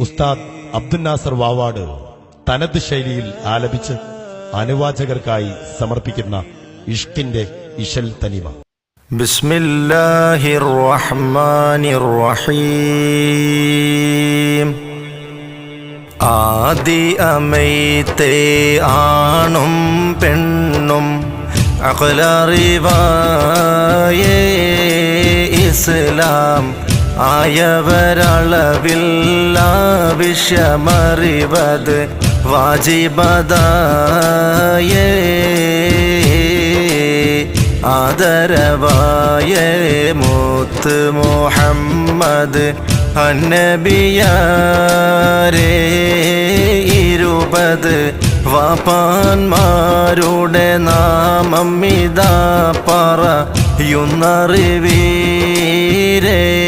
ഉസ്താദ് അബ്ദുൽ നാസർ വാവാട് തനത് ശൈലിയിൽ ആലപിച്ച് അനുവാചകർക്കായി സമർപ്പിക്കുന്ന ഇഷ്കിന്റെ ഇശൽ തനിമ. ബിസ്മില്ലാഹിർ റഹ്മാനിർ റഹീം ആദി അമൈതേ ആണും പെണ്ണും അഖലറിവായേ ഇസ്ലാം. ആയവരളവില്ലാവശ്യമറിവത് വാജിബദായേ ആദരവായ മൂത്ത് മുഹമ്മദ് അന്നബിയാരേ ഇരുപത് വാപ്പാന്മാരുടെ നാമം ഇതാ പറയുന്നറിവീരേ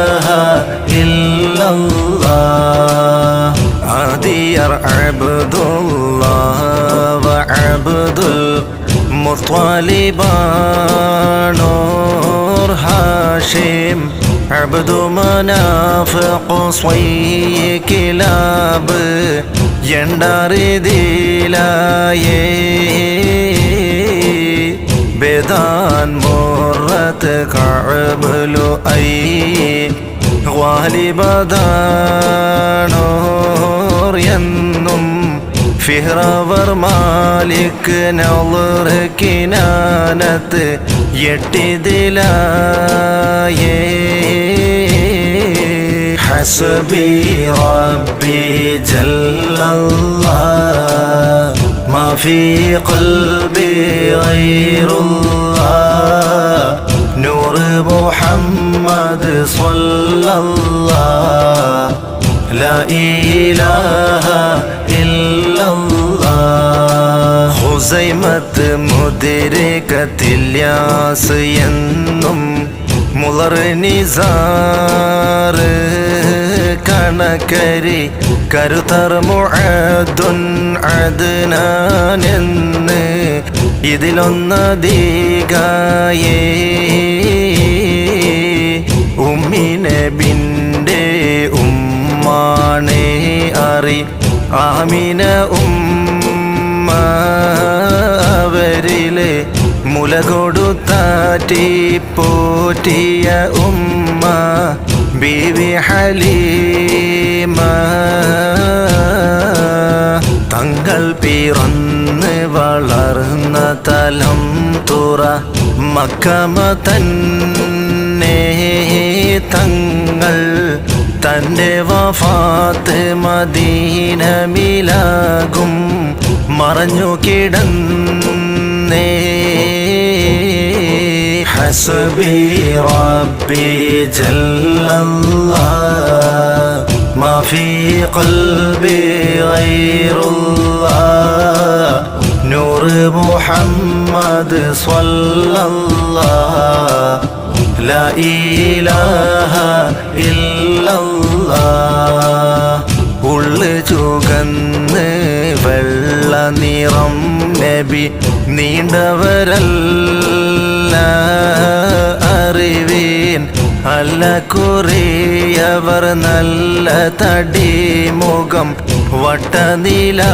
المطالبان هاشم عبد مناف قصي كلاب يندار ديلاي بدان مرت كعب أي غالبدانور ينم ഫിഹ്റവർ മാലിക് നളർ കിനാനത്ത് എട്ടിതിലായേ حسبي ربي جل الله ما في قلبي غير الله نور محمد صلى الله لا إله إلا الله ഹുസൈമത്ത് മുതിരകത്തില്യാസ് എന്നും മുളർ നിസാറ് കണക്കരി കരുതർ മുഅദുൻ അദ്നാൻ ഇതിലൊന്നധികായേ ഉമ്മിനെ ബിന്റെ ഉമ്മാണേ അറി ആമിന ഉമ്മ അവരിലെ മുല കൊടുത്താറ്റി പോറ്റിയ ഉമ്മ ബിവി ഹലീമ. തങ്ങൾ പിറന്ന് വളർന്ന തലം തുറ മക്കമ തന്നെ തങ്ങൾ തൻ്റെ വഫാത്ത് മദീനമിലാകും മറഞ്ഞു കിടന്നേ حسبي ربي جل الله ما في قلبي غير الله نور محمد صلى الله لا إله إلا الله ഉള്ളു ചുകന്ന് വെള്ള നിറം നബി നീണ്ടവരല്ല. അറിവീൻ അല്ല കുറിയവർ നല്ല തടി മുഖം വട്ടനിലാവേ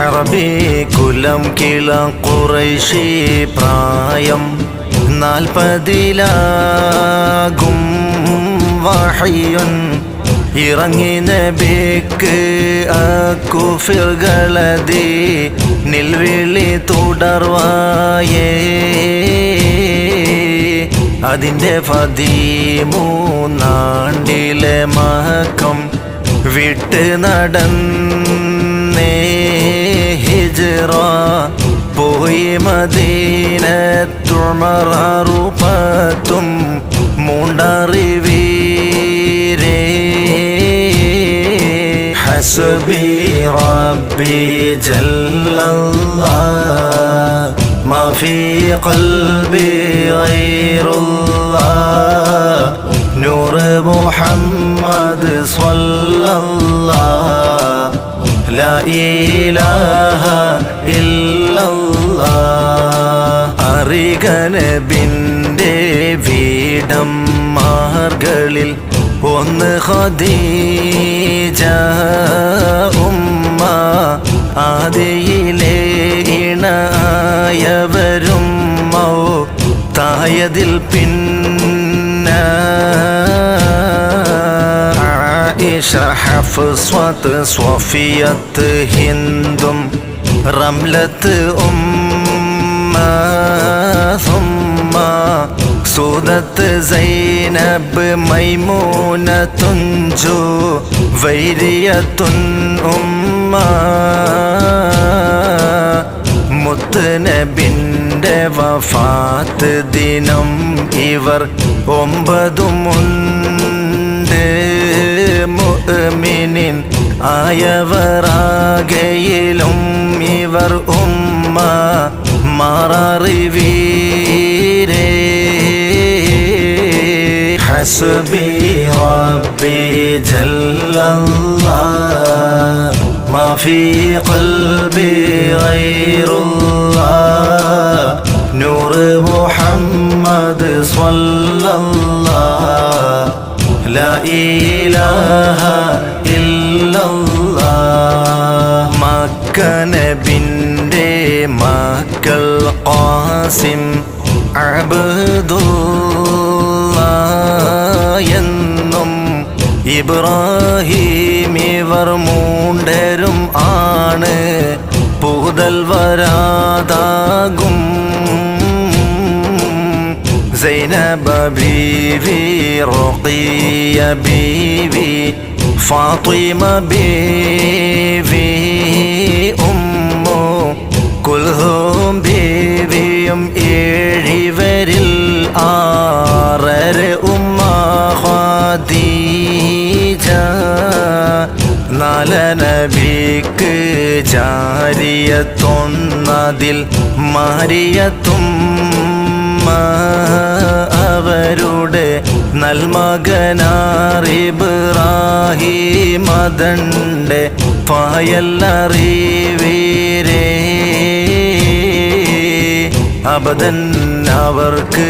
അറബി കുലം കിള കുറൈശി പ്രായം നാൽപ്പതിലാകും വാഹയ്യൻ ഇറങ്ങി നബിക്ക് അക്കുഫിർകളതി നിൽവിളി തുടർവായേ. അതിന്റെ പതിമൂന്നാണ്ടിലെ മഹക്കം വിട്ട് നടന്നേ ഹിജ്റ. പോയി മദീനത്തുമറുപത്തും മൂണ്ടറിവീരേ حسبي ربي جل الله ما في قلبي غير الله نور محمد صلى الله لا إله إلا الله അറികനബിന്റെ വീടം മാർഗളിൽ ഒന്ന് ഖദീജ ഉമ്മ ആദിയിലെ ഇണായവരും മൗ തായതിൽ പിന്ന ആയിഷ ഹഫ്സ്വത്ത് സ്വഫിയത്ത് ഹിന്ദും റംലത്ത് ഉമ്മ ثم സൂദത്ത് സൈനബ് മൈമൂനത്തുൻ ജോ വൈരിയത്തുൻ ഉമ്മ മുത്തുനബിന്റെ വഫാത്ത് ദിനം ഇവർ ഒമ്പതുമുണ്ട്. മുഅ്മിനിൻ ആയവരാകയിലും ഇവർ ഉമ്മ. മാറിവീരേ حسبي ربي جل الله. ما في قلبي غير الله. نور محمد صلى الله. لا إله إلا الله. مكة بندي مكة القاسم عبد الله. ഇബ്രാഹിം ഇവർ മൂണ്ടരും ആണ്. പൂതൽ വരാതാകും. സൈനബ ബീവി റോക്കിയ ബീവി ഫാത്തിമ ബീവി ഉമ്മു കുൽഹോ നാലനബിക്ക് ജാരിയത്തൊന്നതിൽ മാരിയത്തും അവരുടെ നൽമകനാറിബ്രാഹിമതണ്ട് പായല്ലറിവീരേ അബദൻ അവർക്ക്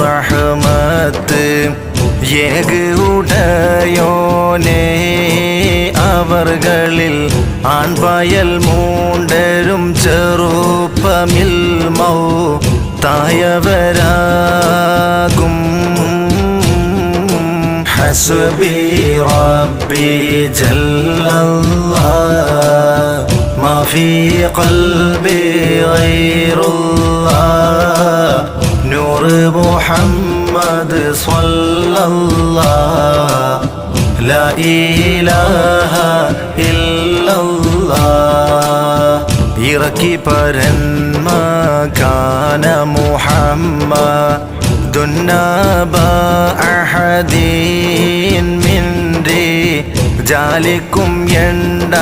റഹ്മത്ത് ഏകുടയോനെ അവറുകളിൽ ആൺപായൽ മൂണ്ടരും ചെറുപ്പമിൽ മൗ തായവരാകും. ഹസ്ബി റബ്ബി ജല്ലല്ലാഹ് മാ ഫീ ഖൽബി ഗൈറുല്ലാഹ് നൂർ മുഹമ്മദ് സ്വല്ലല്ലാ. لا إله إلا الله ഇറക്കി പരന്മാന മുഹമ്മദ് ദുന്നബ അഹദീൻ മിൻ്റെ ജാലിക്കും എണ്ട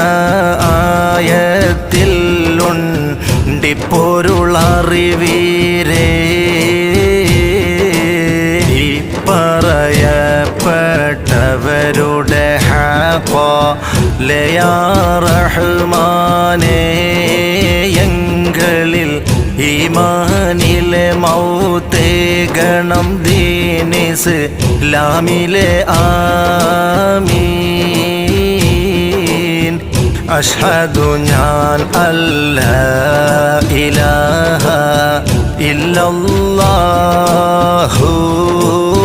ലയാറഹ്മാനേ എങ്ങളിൽ ഈമാനിലെ മൗത്തേ ഗണം ദീനിസ് ലാമിലെ ആമീൻ. അഷ്ഹദു ഞാൻ അല്ല ഇലാഹ ഇല്ലല്ലാഹു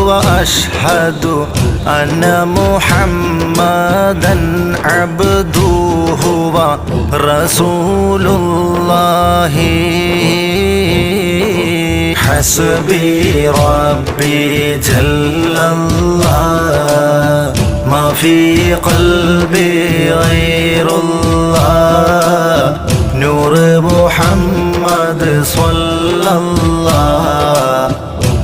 وأشهد أن محمدا عبده ورسول الله حسبي ربي جل الله ما في قلبي غير الله. نور محمد صلى الله